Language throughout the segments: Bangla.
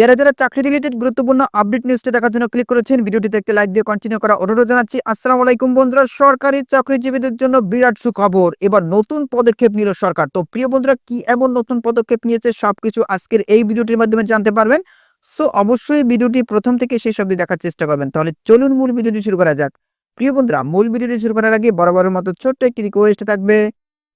যারা যারা চাকরি রিলেটেড গুরুত্বপূর্ণ আপডেট নিউজটি দেখার জন্য ক্লিক করেছেন, ভিডিওটিতে একটি লাইক দিয়ে কন্টিনিউ করা অনুরোধ জানাচ্ছি। আসসালামু আলাইকুম বন্ধুরা, সরকারি চাকরিজীবীদের জন্য বিরাট সুখবর। এবার নতুন পদক্ষেপ নিল সরকার। তো প্রিয় বন্ধুরা, কি এমন নতুন পদক্ষেপ নিয়েছে সবকিছু আজকের এই ভিডিওটির মাধ্যমে জানতে পারবেন। সো অবশ্যই ভিডিওটি প্রথম থেকে শেষ অবধি দেখার চেষ্টা করবেন। তাহলে চলুন মূল ভিডিওটি শুরু করা যাক। প্রিয় বন্ধুরা, মূল ভিডিওটি শুরু করার আগে বরাবরের মতো ছোট্ট একটি রিকোয়েস্ট থাকবে।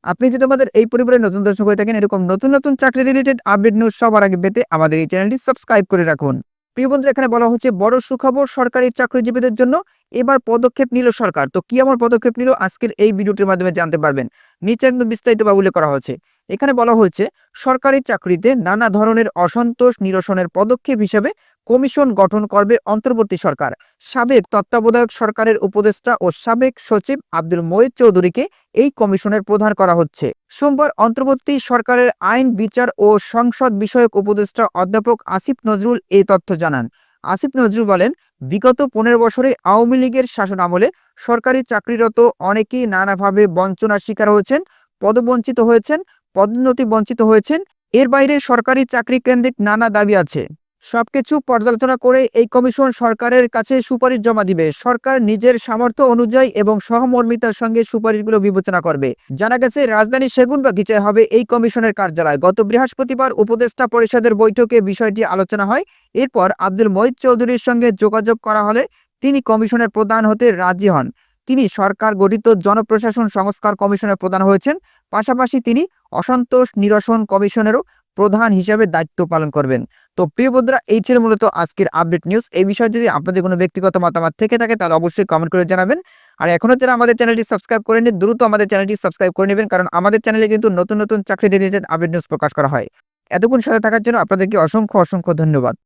আপনি যদি আমাদের এই পরিবারের নতুন দর্শক হয়ে থাকেন, এরকম নতুন নতুন চাকরি রিলেটেড আপডেট নিউজ সবার আগে পেতে আমাদের এই চ্যানেলটি সাবস্ক্রাইব করে রাখুন। প্রিয় বন্ধুরা, এখানে বলা হচ্ছে, বড় সুখবর, সরকারি চাকরিজীবীদের জন্য এবার পদক্ষেপ নিল সরকার। তো কি আমার পদক্ষেপ নিল? আজকের এই ভিডিওটির মাধ্যমে জানতে পারবেন। নিচে একদম বিস্তারিত উল্লেখ করা হয়েছে এখানে বলা হয়েছে, সরকারি চাকরিতে নানা ধরনের অসন্তোষ নিরসনের পদক্ষেপ হিসেবে কমিশন গঠন করবে অন্তর্বর্তী সরকার। সাবেক তত্ত্বাবধায়ক সরকারের উপদেষ্টা ও সাবেক সচিব আব্দুল মঈদ চৌধুরীকে এই কমিশনের প্রধান করা হচ্ছে। সোমবার অন্তর্বর্তী সরকারের আইন, বিচার ও সংসদ বিষয়ক উপদেষ্টা অধ্যাপক আসিফ নজরুল এই তথ্য জানান। আসিফ নজরুল বলেন, বিগত পনেরো বছরে আওয়ামী লীগের শাসন আমলে সরকারি চাকরিরত অনেকেই নানাভাবে বঞ্চনার শিকার হয়েছেন, পদবঞ্চিত হয়েছেন পদোন্নতি বঞ্চিত হয়েছেন। এর বাইরে সরকারি চাকরি কেন্দ্রিক নানা দাবি আছে। সবকিছু পর্যালোচনা করে এই কমিশন সরকারের কাছে সুপারিশ জমা দিবে। সরকার নিজের সামর্থ্য অনুযায়ী এবং সহমর্মিতার সঙ্গে সুপারিশগুলো বিবেচনা করবে। জানা গেছে, রাজধানী সেগুনবাগিচায় হবে এই কমিশনের কার্যালয়। গত বৃহস্পতিবার উপদেষ্টা পরিষদের বৈঠকে বিষয়টি আলোচনা হয়। এরপর আব্দুল মঈদ চৌধুরীর সঙ্গে যোগাযোগ করা হলে তিনি কমিশনের প্রধান হতে রাজি হন। তিনি সরকার গঠিত জনপ্রশাসন সংস্কার কমিশনের প্রধান হয়েছেন। পাশাপাশি তিনি অসন্তোষ নিরসন কমিশনেরও প্রধান হিসেবে দায়িত্ব পালন করবেন। তো প্রিয় বন্ধুরা, এই ছিল মূলত আজকের আপডেট নিউজ এই বিষয়ে যদি আপনাদের কোনো ব্যক্তিগত মতামত থেকে থাকে, তাহলে অবশ্যই কমেন্ট করে জানাবেন। আর এখনও যারা আমাদের চ্যানেলটি সাবস্ক্রাইব করেনি দ্রুত আমাদের চ্যানেলটি সাবস্ক্রাইব করে নেবেন, কারণ আমাদের চ্যানেলে কিন্তু নতুন নতুন চাকরি রিলেটেড আপডেট নিউজ প্রকাশ করা হয়। এতক্ষণ সাথে থাকার জন্য আপনাদেরকে অসংখ্য অসংখ্য ধন্যবাদ।